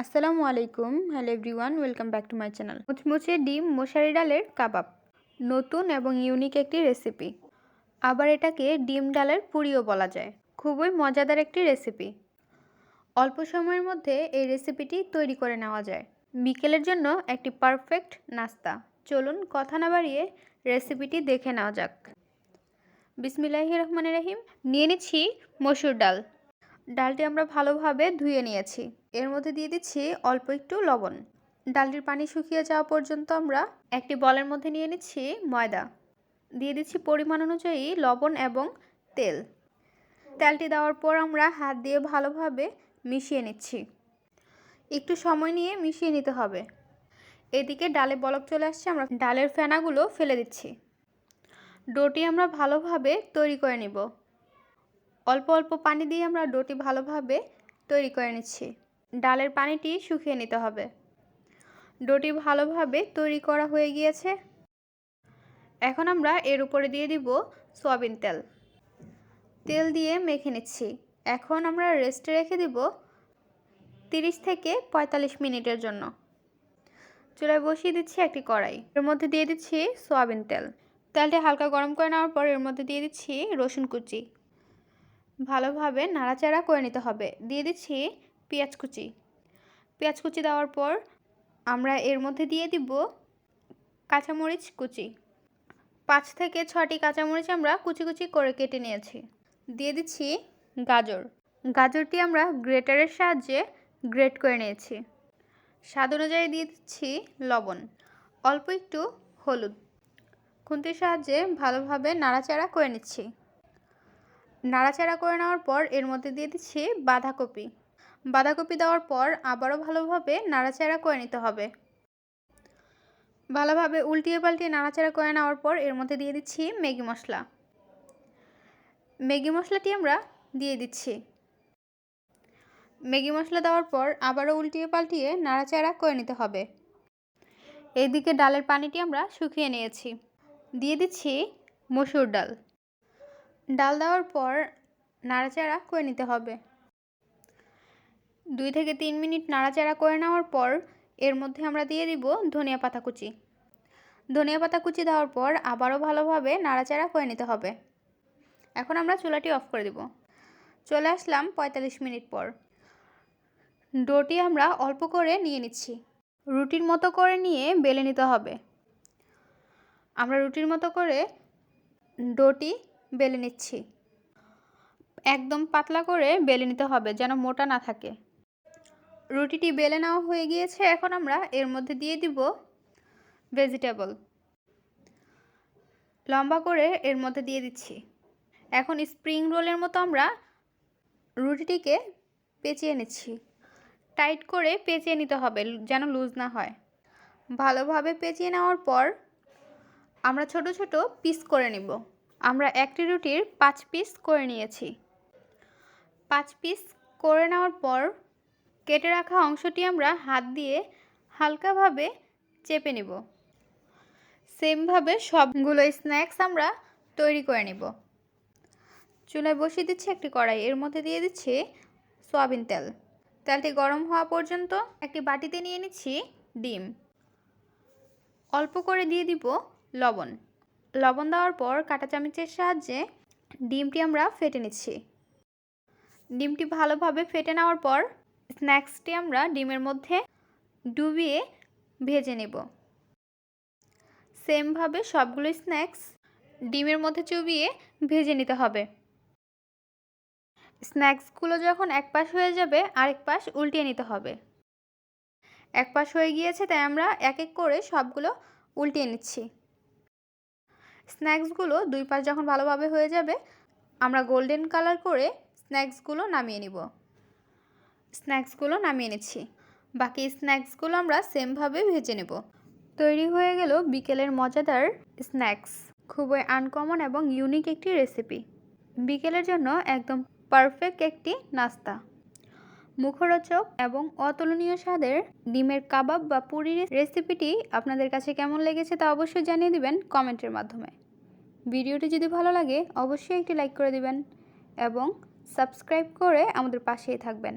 আসসালামু আলাইকুম। Hello everyone, welcome back to my channel. মুচমুচে ডিম, মশারি ডালের কাবাব। নতুন এবং ইউনিক একটি রেসিপি। আবার এটাকে ডিম ডালের পুরিও বলা যায়। খুবই মজাদার একটি রেসিপি। অল্প সময়ের মধ্যে এই রেসিপিটি তৈরি করে নেওয়া যায়। বিকেলের জন্য একটি পারফেক্ট নাস্তা। চলুন কথা না বাড়িয়ে রেসিপিটি দেখে নেওয়া যাক। বিসমিল্লাহি রহমান রহিম, নিয়ে নিচ্ছি মসুর ডাল। ডালটি আমরা ভালোভাবে ধুয়ে নিয়েছি। এর মধ্যে দিয়ে দিচ্ছি অল্প একটু লবণ। ডালটির পানি শুকিয়ে যাওয়া পর্যন্ত আমরা একটি বলের মধ্যে নিয়ে নিচ্ছি ময়দা। দিয়ে দিচ্ছি পরিমাণ অনুযায়ী লবণ এবং তেল। তেলটি দেওয়ার পর আমরা হাত দিয়ে ভালোভাবে মিশিয়ে নিচ্ছি। একটু সময় নিয়ে মিশিয়ে নিতে হবে। এদিকে ডালে বলক চলে আসছে, আমরা ডালের ফেনাগুলো ফেলে দিচ্ছি। ডোটি আমরা ভালোভাবে তৈরি করে নিব। অল্প অল্প পানি দিয়ে আমরা ডোটি ভালোভাবে তৈরি করে নিচ্ছি। ডালের পানিটি শুকিয়ে নিতে হবে। ডোটি ভালোভাবে তৈরি করা হয়ে গিয়েছে। এখন আমরা এর উপরে দিয়ে দিব সয়াবিন তেল। তেল দিয়ে মেখে নিচ্ছি। এখন আমরা রেস্টে রেখে দিব তিরিশ থেকে পঁয়তাল্লিশ মিনিটের জন্য। চুলায় বসিয়ে দিচ্ছি একটি কড়াই। এর মধ্যে দিয়ে দিচ্ছি সয়াবিন তেল। তেলটি হালকা গরম করে নেওয়ার পর এর মধ্যে দিয়ে দিচ্ছি রসুন কুচি। ভালোভাবে নাড়াচাড়া করে নিতে হবে। দিয়ে দিচ্ছি পেঁয়াজ কুচি। পেঁয়াজ কুচি দেওয়ার পর আমরা এর মধ্যে দিয়ে দিব কাঁচামরিচ কুচি। পাঁচ থেকে ছটি কাঁচামরিচ আমরা কুচি কুচি করে কেটে নিয়েছি। দিয়ে দিচ্ছি গাজর। গাজরটি আমরা গ্রেটারের সাহায্যে গ্রেট করে নিয়েছি। স্বাদ অনুযায়ী দিয়ে দিচ্ছি লবণ। অল্প একটু হলুদ। খুন্তির সাহায্যে ভালোভাবে নাড়াচাড়া করে নিচ্ছি। নাড়াচাড়া করে নেওয়ার পর এর মধ্যে দিয়ে দিচ্ছি বাঁধাকপি। বাঁধাকপি দেওয়ার পর আবারও ভালোভাবে নাড়াচাড়া করে নিতে হবে। ভালোভাবে উল্টিয়ে পাল্টিয়ে নাড়াচাড়া করে নেওয়ার পর এর মধ্যে দিয়ে দিচ্ছি ম্যাগি মশলা। ম্যাগি মশলাটি আমরা দিয়ে দিচ্ছি। ম্যাগি মশলা দেওয়ার পর আবারও উল্টিয়ে পাল্টিয়ে নাড়াচাড়া করে নিতে হবে। এইদিকে ডালের পানিটি আমরা শুকিয়ে নিয়েছি। দিয়ে দিচ্ছি মসুর ডাল। ডাল দেওয়ার পর নাড়াচাড়া করে নিতে হবে। দুই থেকে তিন মিনিট নাড়াচাড়া করে নেওয়ার পর এর মধ্যে আমরা দিয়ে দিব ধনিয়া পাতা কুচি। ধনিয়া পাতা কুচি দেওয়ার পর আবারও ভালোভাবে নাড়াচাড়া করে নিতে হবে। এখন আমরা চুলাটি অফ করে দিব। চলে আসলাম পঁয়তাল্লিশ মিনিট পর। ডোটি আমরা অল্প করে নিয়ে নিচ্ছি। রুটির মতো করে নিয়ে বেলে নিতে হবে। আমরা রুটির মতো করে ডোটি বেলে নিচ্ছি। একদম পাতলা করে বেলে নিতে হবে যেন মোটা না থাকে। রুটিটি বেলে নেওয়া হয়ে গিয়েছে, এখন আমরা এর মধ্যে দিয়ে দিব ভেজিটেবল লম্বা করে এর মধ্যে দিয়ে দিচ্ছি। এখন স্প্রিং রোলের মতো আমরা রুটিটিকে পেঁচিয়ে নিচ্ছি। টাইট করে পেঁচিয়ে নিতে হবে যেন লুজ না হয়। ভালোভাবে পেঁচিয়ে নেওয়ার পর আমরা ছোট ছোট পিস করে নিব। আমরা একটি রুটির পাঁচ পিস করে নিয়েছি। পাঁচ পিস করে নেওয়ার পর কেটে রাখা অংশটি আমরা হাত দিয়ে হালকাভাবে চেপে নিব। সেমভাবে সবগুলো স্ন্যাক্স আমরা তৈরি করে নিব। চুলায় বসিয়ে দিচ্ছি একটি কড়াই। এর মধ্যে দিয়ে দিচ্ছি সয়াবিন তেল। তেলটি গরম হওয়া পর্যন্ত একটি বাটিতে নিয়ে নিচ্ছি ডিম। অল্প করে দিয়ে দিব লবণ। লবণ দেওয়ার পর কাঁটা চামচের সাহায্যে ডিমটি আমরা ফেটে নিচ্ছি। ডিমটি ভালোভাবে ফেটে নেওয়ার পর স্ন্যাক্সটি আমরা ডিমের মধ্যে ডুবিয়ে ভেজে নেব। সেমভাবে সবগুলো স্ন্যাক্স ডিমের মধ্যে চুবিয়ে ভেজে নিতে হবে। স্ন্যাক্সগুলো যখন এক পাশ হয়ে যাবে আরেক পাশ উল্টিয়ে নিতে হবে। এক পাশ হয়ে গিয়েছে, তাই আমরা এক এক করে সবগুলো উল্টিয়ে নিচ্ছি। স্ন্যাক্সগুলো দুই পাশ যখন ভালোভাবে হয়ে যাবে, আমরা গোল্ডেন কালার করে স্ন্যাক্সগুলো নামিয়ে নিব। স্ন্যাক্সগুলো নামিয়ে নিচ্ছি বাকি স্ন্যাক্সগুলো আমরা সেমভাবে ভেজে নেব। তৈরি হয়ে গেল বিকেলের মজাদার স্ন্যাক্স। খুবই আনকমন এবং ইউনিক একটি রেসিপি। বিকেলের জন্য একদম পারফেক্ট একটি নাস্তা। মুখরোচক এবং অতুলনীয় স্বাদের ডিমের কাবাব বা পুরীর রেসিপিটি আপনাদের কাছে কেমন লেগেছে তা অবশ্যই জানিয়ে দিবেন কমেন্টের মাধ্যমে। ভিডিওটি যদি ভালো লাগে, অবশ্যই একটি লাইক করে দিবেন এবং সাবস্ক্রাইব করে আমাদের পাশেই থাকবেন।